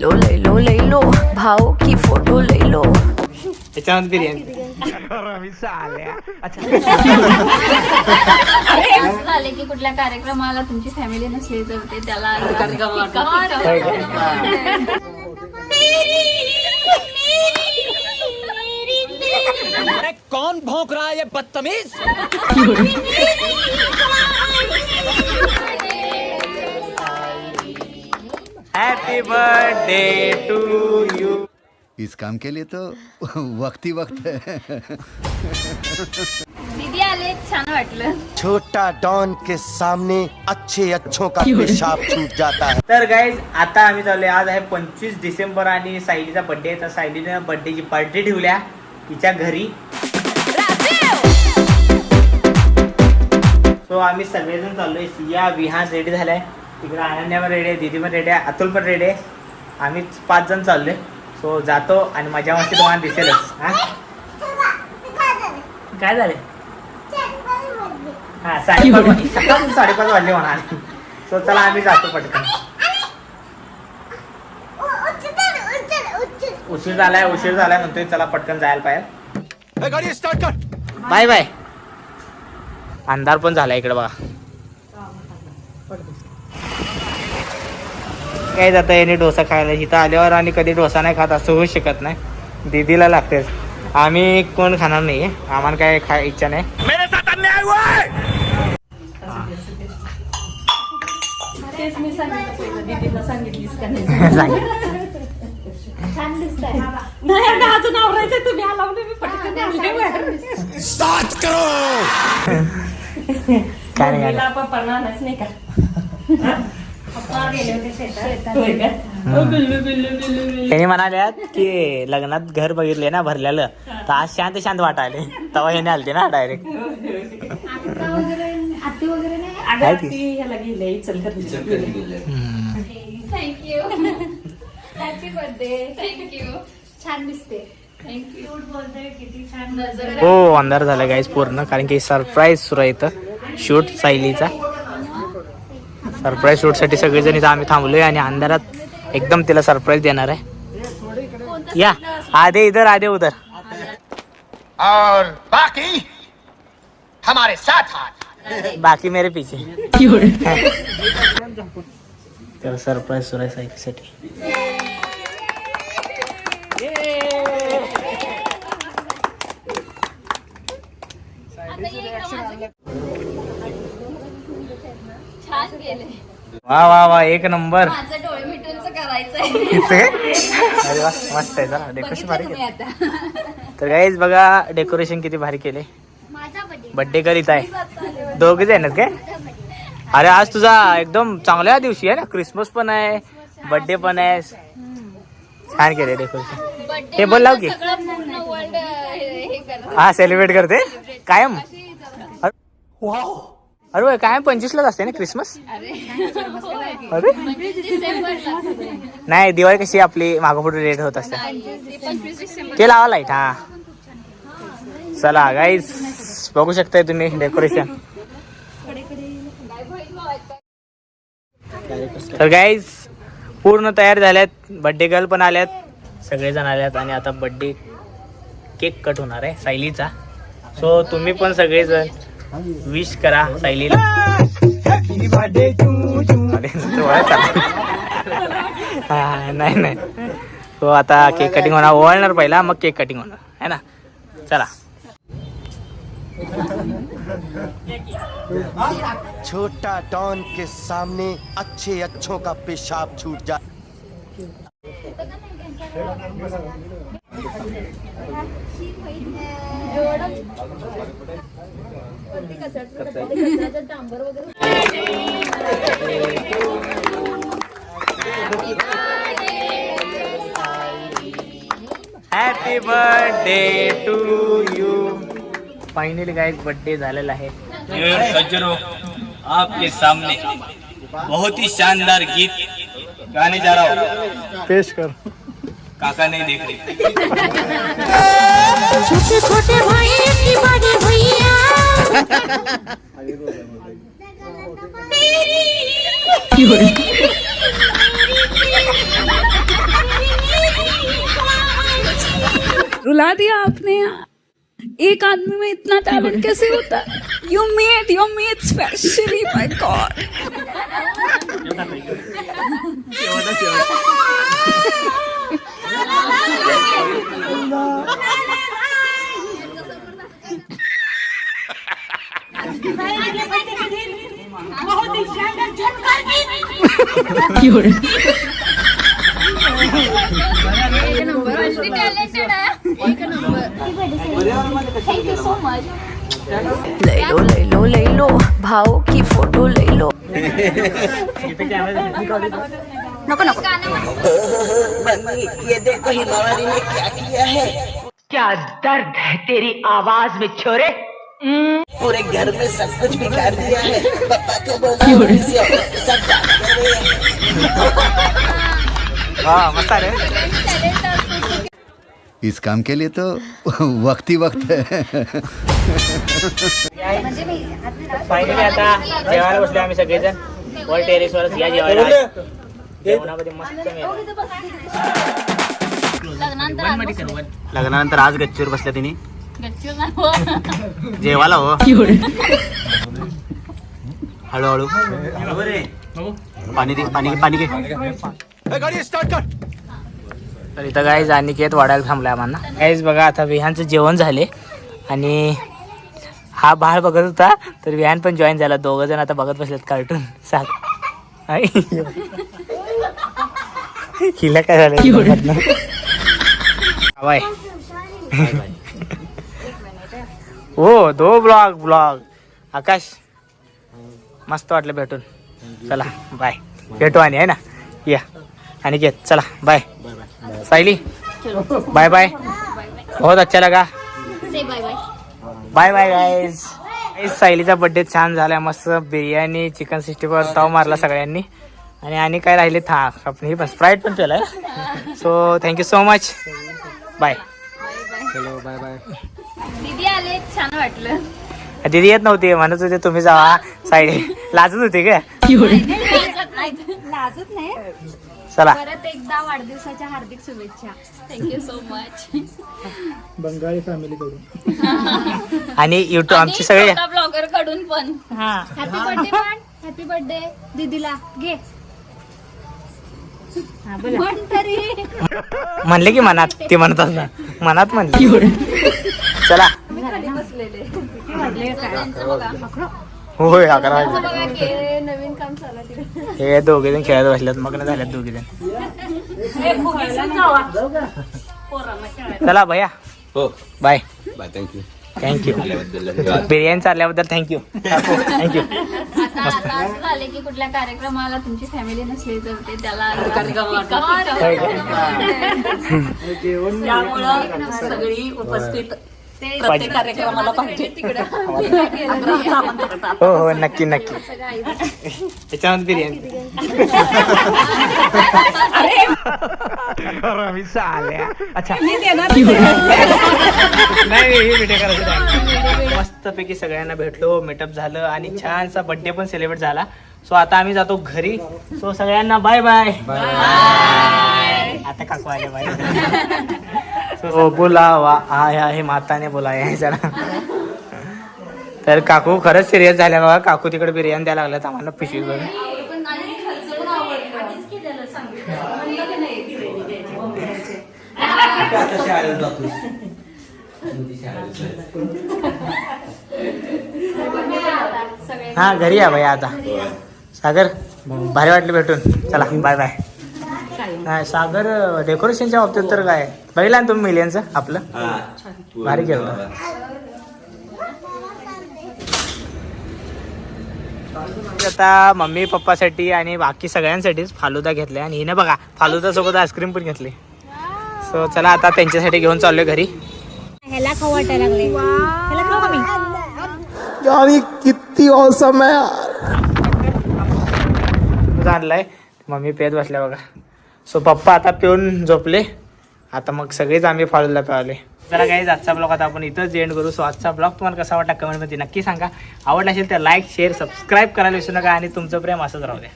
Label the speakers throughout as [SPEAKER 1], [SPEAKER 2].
[SPEAKER 1] Low ले लो ले लो। भाव की फ़ोटो ले लो।
[SPEAKER 2] त्याच्यामध्ये बिर्याणी
[SPEAKER 3] असं झाले की कुठल्या कार्यक्रमाला तुमची फॅमिली नसली तर ते त्याला
[SPEAKER 4] कौन भौंक रहा है ये बदतमीज?
[SPEAKER 2] हॅपी बर्थडे टू यू
[SPEAKER 5] इस काम के लिए तो वक्त ही वक्त है।
[SPEAKER 3] दीदी आले छान वाटलं.
[SPEAKER 6] छोटा डॉन के सामने अच्छे अच्छों का पेशाब छूट जाता है।
[SPEAKER 2] तर गाईज आता आम्ही चाललोय. आज आहे पंचवीस डिसेंबर आणि सायलीचा बर्थडे तर सायलीने बर्थडेची पार्टी ठेवल्या तिच्या घरी. सो आम्ही सगळेजण चाललोय. सिया विहान रेडी झालाय. तिकडे अनन्या पण रेडी आहे दीदी पण रेडी आहे अतुल पण रेडी आहे. आम्ही पाच जण चाललोय. सो जातो आणि मजा मस्ती तुम्हाला दिसेलच. हा? काय झालं? हा साडेपाच साडेपाच वाजले म्हणा. सो चला आम्ही जातो पटकन. उशीर झालाय उशीर झालाय म्हणतोय. चला पटकन जायला पाहिजे.
[SPEAKER 4] गाड़ी स्टार्ट कर.
[SPEAKER 2] Bye bye. अंधार पण झाला इकडे बघा. काय जातं याने डोसा खायला? इथं आल्यावर आणि कधी डोसा नाही खात असं होऊ शकत नाही. दीदीला लागतेच. आम्ही कोण खाणार नाही. आम्हाला काय खाय इच्छा नाही.
[SPEAKER 4] मेरे
[SPEAKER 2] त्यांनी म्हणाल्यात की लग्नात घर बघितले ना भरलेलं तर आज शांत शांत वाटायले. तेव्हा हे आलते ना डायरेक्ट
[SPEAKER 3] आत्ती वगैरे नाही
[SPEAKER 2] काय ती?
[SPEAKER 3] थँक्यू हॅपी बर्थडे थँक्यू छान दिसते थँक्यू बोलते किती छान नजर
[SPEAKER 2] हो अंधार झाला गाईज पूर्ण. कारण की सरप्राईज सुरू आहे इथं. शूट सायलीचा. सरप्राईज शूटसाठी सगळेजण इथं आम्ही थांबलोय आणि अंधारात एकदम तिला सरप्राईज देणार आहे. या आधे इधर आधे उधर.
[SPEAKER 4] और बाकी हमारे साथ हाथ।
[SPEAKER 2] बाकी मेरे पीछे. तर सरप्राईज सुरू आहे सायलीसाठी
[SPEAKER 3] छान गेले
[SPEAKER 2] वा वा वा एक नंबर.
[SPEAKER 3] माझं डोळे मिटूनच करायचंय.
[SPEAKER 2] इथे? अरे वा मस्त आहे जरा डेकोरेशन भारी
[SPEAKER 3] तुम्ही
[SPEAKER 2] केलं.
[SPEAKER 3] आता.
[SPEAKER 2] तर गाईज बघा डेकोरेशन किती भारी केले.
[SPEAKER 3] माझा बर्थडे
[SPEAKER 2] बड्डे करीत आहे. दोघे जण आहेत काय अरे आज तुझा एकदम चांगल्या दिवशी आहे ना? क्रिसमस पण आहे बर्थडे पण आहे. छान केले डेकोरेशन हे बोल लाव की.
[SPEAKER 3] सगळं पूर्ण वर्ल्ड हे
[SPEAKER 2] हा सेलिब्रेट करते. कायम. अरे कायम पंचवीसलाच असते ना क्रिसमस? अरे. नाही दिवाळी कशी आपली मागोपुढे लेट होत असते. ते लावा लाइट हा. चला गाईज बघू शकताय तुम्ही डेकोरेशन तर गाईज पूर्ण तयार झाल्यात बड्डे गर्ल पण आल्यात सगळेजण आल्यात आणि आता बड्डे केक कट होणार आहे सायलीचा. सो तुम्ही पण सगळेजण विश करा सायलीला. अरे, डोळ्यात चालू. नाही नाही. तो आता केक कटिंग होणार ओवाळणार पहिला मग केक कटिंग होणार. है ना? चला.
[SPEAKER 6] छोटा डॉन के सामने अच्छे अच्छों का पेशाब छूट जा
[SPEAKER 2] happy birthday to you finally काय बर्थडे झालेला आहे.
[SPEAKER 7] सज्जनों आपके सामने. बहुत ही शानदार गीत. गाने जा रहा हूँ.
[SPEAKER 2] पेश कर.
[SPEAKER 7] काका नहीं देख रहे.
[SPEAKER 8] छोटे छोटे भाई की बड़े भैया।
[SPEAKER 9] रुला दिया आपने एक आदमी में इतना टैलेंट कैसे होता? You made you made specially my god
[SPEAKER 3] multi talented आहे एक number thank you so much
[SPEAKER 1] ले लो ले लो ले लो भाव की फोटो ले लो
[SPEAKER 3] नको नको
[SPEAKER 10] क्या दर्द है तेरी आवाज में छोरे? पूरे घर में सब कुछ बिगाड़ दिया है। पापा को बोला किसी और के साथ बात कर। रहे हैं
[SPEAKER 2] हा मस्त आहे रे।
[SPEAKER 5] इस काम के लिए तो वक्त ही वक्त है।
[SPEAKER 2] फायनली आता जेवायला बसले आम्ही सगळेजण. वर टेरेसवर या जेवायला. जेवणामध्ये मस्त
[SPEAKER 3] लग्नानंतर
[SPEAKER 2] लग्नानंतर आज गच्चीवर बसल्या तिने.
[SPEAKER 3] हो.
[SPEAKER 2] जेवायला हो. हळूहळू. पाणी दे पाणी पाणी घे.
[SPEAKER 4] गाड़ी स्टार्ट कर.
[SPEAKER 2] तर इथं गाईज अनिकेत वाढायला थांबलाय आम्हाला. गाईज बघा आता विहानचं जेवण झाले. आणि हा बाळ बघत होता तर विहान पण जॉईन झाला. दोघं जण आता बघत बसलेत कार्टून सात आई. हिला काय झालं? बाय हो दो ब्लॉग ब्लॉग आकाश मस्त वाटलं भेटून. चला बाय भेटू आणि आहे ना? या. आणि घेत. चला बाय सायली बाय बाय बहुत अच्छा लगा.
[SPEAKER 3] बाय बाय
[SPEAKER 2] बाय गाईज सायलीचा बर्थडे छान झाला मस्त बिर्याणी चिकन सिक्स्टी फोर ताव मारला सगळ्यांनी. आणि आणि काय राहिले था आपण ही पण स्प्राईट पण केलाय so thank you so much bye
[SPEAKER 3] दीदी आले छान वाटलं.
[SPEAKER 2] दिदी येत नव्हती म्हणत होते तुम्ही जावा. सायली लाजत होती का?
[SPEAKER 3] लाजत नाही.
[SPEAKER 2] चला.
[SPEAKER 3] परत एकदा वाढदिवसाच्या हार्दिक शुभेच्छा. थँक्यू सो मच
[SPEAKER 2] आणि युट्यूब आमची सगळी
[SPEAKER 3] ब्लॉगरकडून पण. हॅपी बर्थडे पण हॅपी बर्थडे दीदीला. घे.
[SPEAKER 2] म्हणले की मनात ते म्हणत ना मनात म्हणले. चला. होय अकरा. हे दोघे जण खेळत बसल्यात मग झाल्यात दोघे जण. चला भैया.
[SPEAKER 7] हो.
[SPEAKER 2] Bye.
[SPEAKER 7] Bye thank you
[SPEAKER 2] thank you biryani चालल्याबद्दल thank you thank you
[SPEAKER 3] आता असं झाले की कुठल्या कार्यक्रमाला तुमची फॅमिली नसली तर ते त्याला
[SPEAKER 10] त्यामुळं सगळी उपस्थित
[SPEAKER 3] ते
[SPEAKER 2] पाहिजे.
[SPEAKER 10] कार्यक्रमाला पाहिजे.
[SPEAKER 3] तिकडं
[SPEAKER 2] हो हो नक्की नक्की. त्याच्यामध्ये बिर्याणी. चालल्या. अच्छा. नाही. हे नाही. मस्तपैकी सगळ्यांना भेटलो मेटअप झालं आणि छानसा बर्थडे पण सेलिब्रेट झाला. सो आता आम्ही जातो घरी. सो सगळ्यांना बाय बाय. आता काकू आले बाय सो बोलावा आय आहे माताने बोलाय जरा. तर काकू खरंच सिरियस झाल्या बघा. काकू तिकडे बिर्याणी द्यायला लागल्यात आम्हाला पिशवी भरून हा घरी या भैया आता. सागर भारी वाटले भेटून. चला बाय बाय नाही सागर डेकोरेशनच्या बाबतीत तर काय? बघितला ना तुम्ही मिलियनचं आपलं? भारी केलं. आता मम्मी पप्पासाठी आणि बाकी सगळ्यांसाठीच फालुदा घेतलाय. आणि हिने बघा फालुदा सोबत आईस्क्रीम पण घेतली. सो चला आता त्यांच्यासाठी घेऊन चाललोय घरी.
[SPEAKER 8] ह्याला खाऊ वाटायला लागले ह्याला खाऊ का मी?
[SPEAKER 2] यार किती औसम आहे आणलाय. मम्मी पेत बसल्या बघा. सो पप्पा आता पिऊन झोपले. आता मग सगळेच आम्ही फाळूला पिवले चला काही आजचा ब्लॉग आता आपण इथंच एंड करू. सो आजचा ब्लॉग तुम्हाला कसा वाटला कमेंटमध्ये नक्की सांगा. आवडला असेल तर लाईक शेअर सबस्क्राईब करायला विसरू नका आणि तुमचं प्रेम असंच राहू द्या.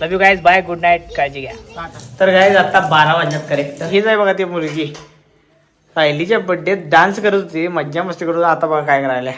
[SPEAKER 2] Love you guys bye good night काळजी घ्या. तर गाईज आता बारा वाजल्यात करेक्ट हीच आहे बघा ती मुलगी. सायलीच्या बर्थडेत डान्स करत होती. मज्जा मस्ती करत होती. आता बघा काय करायला.